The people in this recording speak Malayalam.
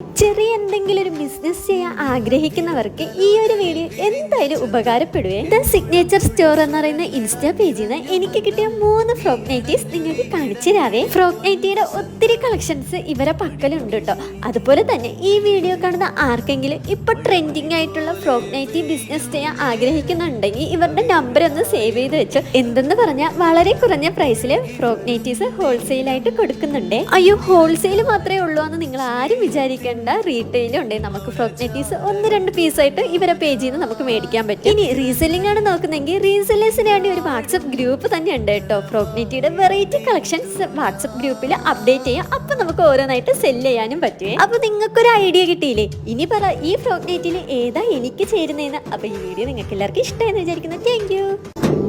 ചെറിയ എന്തെങ്കിലും ഒരു ബിസിനസ് ചെയ്യാൻ ആഗ്രഹിക്കുന്നവർക്ക് ഈ ഒരു വീഡിയോ എന്തായാലും ഉപകാരപ്പെടുവേ. ദ സിഗ്നേച്ചർ സ്റ്റോർ എന്ന് പറയുന്ന ഇൻസ്റ്റാ പേജിൽ നിന്ന് എനിക്ക് കിട്ടിയ മൂന്ന് ഫ്രോക്ക് നൈറ്റീസ് നിങ്ങൾക്ക് കാണിച്ചു തരാവേ. ഫ്രോക്ക് നൈറ്റിയുടെ ഒത്തിരി കളക്ഷൻസ് ഇവരെ പക്കലുണ്ട് കേട്ടോ. അതുപോലെ തന്നെ ഈ വീഡിയോ കാണുന്ന ആർക്കെങ്കിലും ഇപ്പൊ ട്രെൻഡിങ് ആയിട്ടുള്ള ഫ്രോക്ക് നൈറ്റി ബിസിനസ് ചെയ്യാൻ ആഗ്രഹിക്കുന്നുണ്ടെങ്കിൽ ഇവരുടെ നമ്പർ ഒന്ന് സേവ് ചെയ്ത് വെച്ചു. എന്തെന്ന് പറഞ്ഞാൽ വളരെ കുറഞ്ഞ പ്രൈസിൽ ഫ്രോക്ക് നൈറ്റീസ് ഹോൾസെയിലായിട്ട് കൊടുക്കുന്നുണ്ട്. അയ്യോ ഹോൾസെയിൽ മാത്രമേ ഉള്ളൂ എന്ന് നിങ്ങൾ ആരും വിചാരിക്കേണ്ട. റീറ്റെയിലും ഉണ്ട്. നമുക്ക് ഫ്രോക്ക് നൈറ്റീസ് ഒന്ന് രണ്ട് പീസായിട്ട് ഇവരെ പേജിൽ നിന്ന് നമുക്ക് മേടിക്കാൻ പറ്റും. ഇനി റീസെല്ലിംഗ് ആണ് നോക്കുന്നെങ്കിൽ റീസെല്ലേഴ്സിന് വേണ്ടി ഒരു വാട്സപ്പ് ഗ്രൂപ്പ് തന്നെ ഉണ്ട് കേട്ടോ. പ്രോഗ്നിറ്റിയുടെ വെറൈറ്റി കളക്ഷൻസ് വാട്സപ്പ് ഗ്രൂപ്പിൽ അപ്ഡേറ്റ് ചെയ്യാം. അപ്പൊ നമുക്ക് ഓരോന്നായിട്ട് സെൽ ചെയ്യാനും പറ്റുമേ അപ്പൊ നിങ്ങൾക്കൊരു ഐഡിയ കിട്ടിയില്ലേ? ഇനി പറ ഈ ഫ്രോക്ക് ഏതാ എനിക്ക് ചേരുന്നതെന്ന്? അപ്പൊ ഈ വീഡിയോ നിങ്ങൾക്ക് എല്ലാവർക്കും ഇഷ്ടമായെന്ന് വിചാരിക്കുന്നു. താങ്ക്